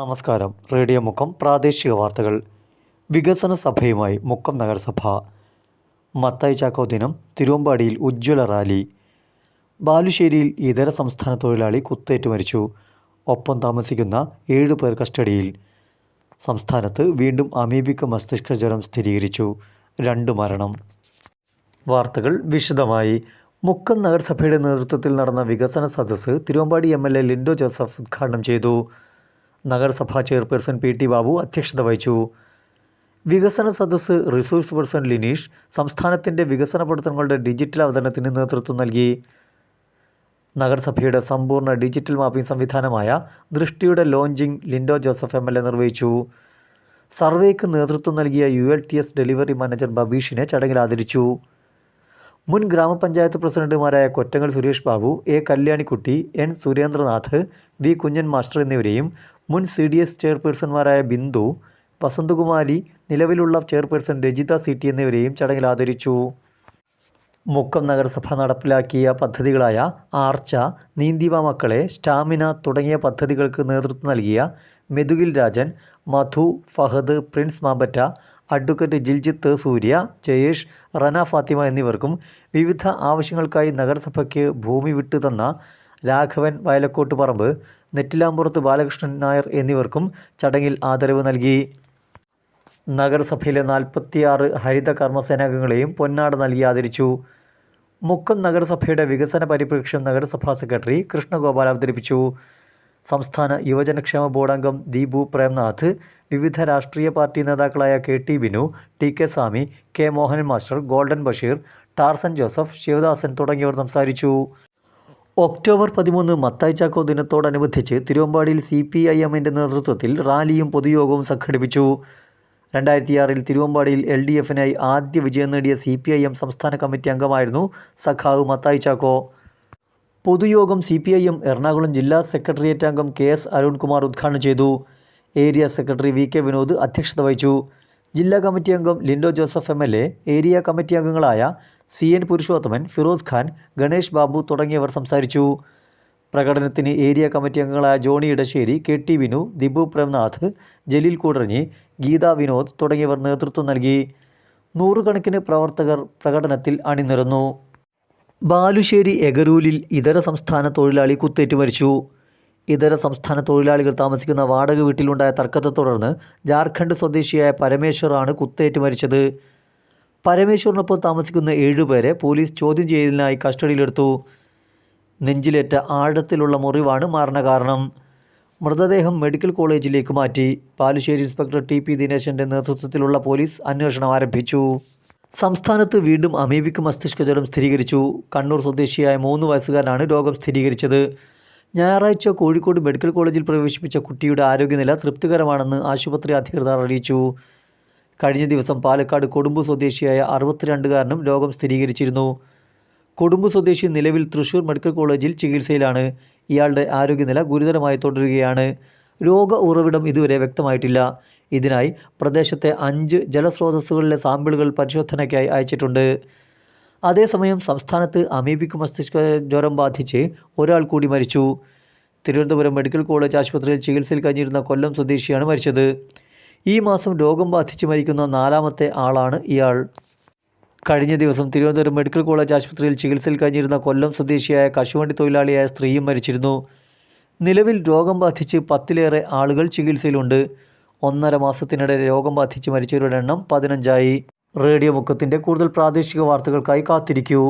നമസ്കാരം. റേഡിയോ മുക്കം പ്രാദേശിക വാർത്തകൾ. വികസന സഭയുമായി മുക്കം നഗരസഭ. മത്തായി ചാക്കോ ദിനം തിരുവമ്പാടിയിൽ ഉജ്ജ്വല റാലി. ബാലുശ്ശേരിയിൽ ഇതര സംസ്ഥാന തൊഴിലാളി കുത്തേറ്റ് മരിച്ചു. ഒപ്പം താമസിക്കുന്ന ഏഴു പേർ കസ്റ്റഡിയിൽ. സംസ്ഥാനത്ത് വീണ്ടും അമീബിക്ക് മസ്തിഷ്ക ജ്വരം സ്ഥിരീകരിച്ചു. രണ്ട് മരണം. വാർത്തകൾ വിശദമായി. മുക്കം നഗരസഭയുടെ നേതൃത്വത്തിൽ നടന്ന വികസന സദസ്സ് Thiruvambady M L A Lindo Joseph ഉദ്ഘാടനം ചെയ്തു. നഗരസഭാ ചെയർപേഴ്സൺ പി ടി ബാബു അധ്യക്ഷത വഹിച്ചു. വികസന സദസ്സ് റിസോഴ്സ് പേഴ്സൺ ലിനീഷ് സംസ്ഥാനത്തിന്റെ വികസന പ്രവർത്തനങ്ങളുടെ ഡിജിറ്റൽ അവതരണത്തിന് നേതൃത്വം നൽകി. നഗരസഭയുടെ സമ്പൂർണ ഡിജിറ്റൽ മാപ്പിംഗ് സംവിധാനമായ ദൃഷ്ടിയുടെ launching Lindo Joseph M L A നിർവഹിച്ചു. സർവേക്ക് നേതൃത്വം നൽകിയ U L T S delivery manager ബബീഷിനെ ചടങ്ങിൽ ആദരിച്ചു. മുൻ ഗ്രാമപഞ്ചായത്ത് പ്രസിഡന്റുമാരായ Kottangal Suresh Babu A Kalyanikutty N Surendranath V Kunjan master എന്നിവരെയും മുൻ സി ഡി എസ് ചെയർപേഴ്സൺമാരായ ബിന്ദു വസന്തകുമാരി നിലവിലുള്ള ചെയർപേഴ്സൺ രജിത സി ടി എന്നിവരെയും ചടങ്ങിൽ ആദരിച്ചു. മുക്കം നഗരസഭ നടപ്പിലാക്കിയ പദ്ധതികളായ ആർച്ച നീന്തിവ മക്കളെ സ്റ്റാമിന തുടങ്ങിയ പദ്ധതികൾക്ക് നേതൃത്വം നൽകിയ മെതുകിൽ രാജൻ മധു ഫഹദ് പ്രിൻസ് മാമ്പറ്റ അഡ്വക്കേറ്റ് ജിൽജിത്ത് സൂര്യ ജയേഷ് റന ഫാത്തിമ എന്നിവർക്കും വിവിധ ആവശ്യങ്ങൾക്കായി നഗരസഭയ്ക്ക് ഭൂമി വിട്ടു തന്ന രാഘവൻ വയലക്കോട്ട് പറമ്പ് നെറ്റിലാമ്പുറത്ത് ബാലകൃഷ്ണൻ നായർ എന്നിവർക്കും ചടങ്ങിൽ ആദരവ് നൽകി. നഗരസഭയിലെ നാൽപ്പത്തിയാറ് ഹരിത കർമ്മസേനാംഗങ്ങളെയും പൊന്നാട് നൽകി ആദരിച്ചു. മുക്കം നഗരസഭയുടെ വികസന പരിപ്രേക്ഷ്യം നഗരസഭാ സെക്രട്ടറി കൃഷ്ണഗോപാൽ അവതരിപ്പിച്ചു. സംസ്ഥാന യുവജനക്ഷേമ ബോർഡ് അംഗം ദീപു പ്രേംനാഥ് വിവിധ രാഷ്ട്രീയ പാർട്ടി നേതാക്കളായ K T Binu T K Swami K Mohan master golden Basheer Tarzan Joseph Sivadasan തുടങ്ങിയവർ സംസാരിച്ചു. ഒക്ടോബർ പതിമൂന്ന് മത്തായി ചാക്കോ ദിനത്തോടനുബന്ധിച്ച് തിരുവമ്പാടിയിൽ സി പി ഐ എമ്മിന്റെ നേതൃത്വത്തിൽ റാലിയും പൊതുയോഗവും സംഘടിപ്പിച്ചു. രണ്ടായിരത്തിയാറിൽ തിരുവമ്പാടിയിൽ എൽ ഡി എഫിനായി ആദ്യ വിജയം നേടിയ സി പി ഐ എം സംസ്ഥാന കമ്മിറ്റി അംഗമായിരുന്നു സഖാവ് മത്തായി ചാക്കോ. പൊതുയോഗം സി പി ഐ എറണാകുളം ജില്ലാ സെക്രട്ടേറിയറ്റ് അംഗം കെ എസ് അരുൺകുമാർ ഉദ്ഘാടനം ചെയ്തു. Area secretary V K Vinod അധ്യക്ഷത വഹിച്ചു. ജില്ലാ കമ്മിറ്റി അംഗം Lindo Joseph M L A area committee അംഗങ്ങളായ സി എൻ പുരുഷോത്തമൻ ഫിറോസ് ഖാൻ ഗണേഷ് ബാബു തുടങ്ങിയവർ സംസാരിച്ചു. പ്രകടനത്തിന് ഏരിയ കമ്മിറ്റി അംഗങ്ങളായ ജോണി ഇടശ്ശേരി കെ ടി വിനു ദിബു പ്രേംനാഥ് ജലീൽ കൂടറഞ്ഞി ഗീത വിനോദ് തുടങ്ങിയവർ നേതൃത്വം നൽകി. നൂറുകണക്കിന് പ്രവർത്തകർ പ്രകടനത്തിൽ അണിനിരന്നു. ബാലുശ്ശേരി എഗരൂലിൽ ഇതര സംസ്ഥാന തൊഴിലാളി കുത്തേറ്റ് മരിച്ചു. ഇതര സംസ്ഥാന തൊഴിലാളികൾ താമസിക്കുന്ന വാടക വീട്ടിലുണ്ടായ തർക്കത്തെ തുടർന്ന് ജാർഖണ്ഡ് സ്വദേശിയായ പരമേശ്വറാണ് കുത്തേറ്റ് മരിച്ചത്. പരമേശ്വറിനൊപ്പം താമസിക്കുന്ന ഏഴുപേരെ പോലീസ് ചോദ്യം ചെയ്യലിനായി കസ്റ്റഡിയിലെടുത്തു. നെഞ്ചിലേറ്റ ആഴത്തിലുള്ള മുറിവാണ് മരണകാരണം മൃതദേഹം മെഡിക്കൽ കോളേജിലേക്ക് മാറ്റി. ബാലുശ്ശേരി ഇൻസ്പെക്ടർ ടി പി ദിനേശന്റെ നേതൃത്വത്തിലുള്ള പോലീസ് അന്വേഷണം ആരംഭിച്ചു. സംസ്ഥാനത്ത് വീണ്ടും അമീബിക്ക് മസ്തിഷ്ക ജ്വരം സ്ഥിരീകരിച്ചു. കണ്ണൂർ സ്വദേശിയായ മൂന്ന് വയസ്സുകാരനാണ് രോഗം സ്ഥിരീകരിച്ചത്. ഞായറാഴ്ച കോഴിക്കോട് മെഡിക്കൽ കോളേജിൽ പ്രവേശിപ്പിച്ച കുട്ടിയുടെ ആരോഗ്യനില തൃപ്തികരമാണെന്ന് ആശുപത്രി അധികൃതർ അറിയിച്ചു. കഴിഞ്ഞ ദിവസം പാലക്കാട് കൊടുമ്പു സ്വദേശിയായ അറുപത്തിരണ്ടുകാരനും രോഗം സ്ഥിരീകരിച്ചിരുന്നു. കൊടുമ്പു സ്വദേശി നിലവിൽ തൃശൂർ മെഡിക്കൽ കോളേജിൽ ചികിത്സയിലാണ്. ഇയാളുടെ ആരോഗ്യനില ഗുരുതരമായി തുടരുകയാണ്. രോഗ ഉറവിടം ഇതുവരെ വ്യക്തമായിട്ടില്ല. ഇതിനായി പ്രദേശത്തെ അഞ്ച് ജലസ്രോതസ്സുകളിലെ സാമ്പിളുകൾ പരിശോധനയ്ക്കായി അയച്ചിട്ടുണ്ട്. അതേസമയം സംസ്ഥാനത്ത് അമീബിക് മസ്തിഷ്ക ജ്വരം ബാധിച്ച് ഒരാൾ കൂടി മരിച്ചു. തിരുവനന്തപുരം മെഡിക്കൽ കോളേജ് ആശുപത്രിയിൽ ചികിത്സയിൽ കഴിഞ്ഞിരുന്ന കൊല്ലം സ്വദേശിയാണ് മരിച്ചത്. ഈ മാസം രോഗം ബാധിച്ച് മരിക്കുന്ന നാലാമത്തെ ആളാണ് ഇയാൾ. കഴിഞ്ഞ ദിവസം തിരുവനന്തപുരം മെഡിക്കൽ കോളേജ് ആശുപത്രിയിൽ ചികിത്സയിൽ കഴിഞ്ഞിരുന്ന കൊല്ലം സ്വദേശിയായ കശുവണ്ടി തൊഴിലാളിയായ സ്ത്രീയും മരിച്ചിരുന്നു. നിലവിൽ രോഗം ബാധിച്ച് പത്തിലേറെ ആളുകൾ ചികിത്സയിലുണ്ട്. ഒന്നര മാസത്തിനിടെ രോഗം ബാധിച്ച് മരിച്ചവരുടെ എണ്ണം പതിനഞ്ചായി. റേഡിയോ മുക്കത്തിന്റെ കൂടുതൽ പ്രാദേശിക വാർത്തകൾക്കായി കാത്തിരിക്കൂ.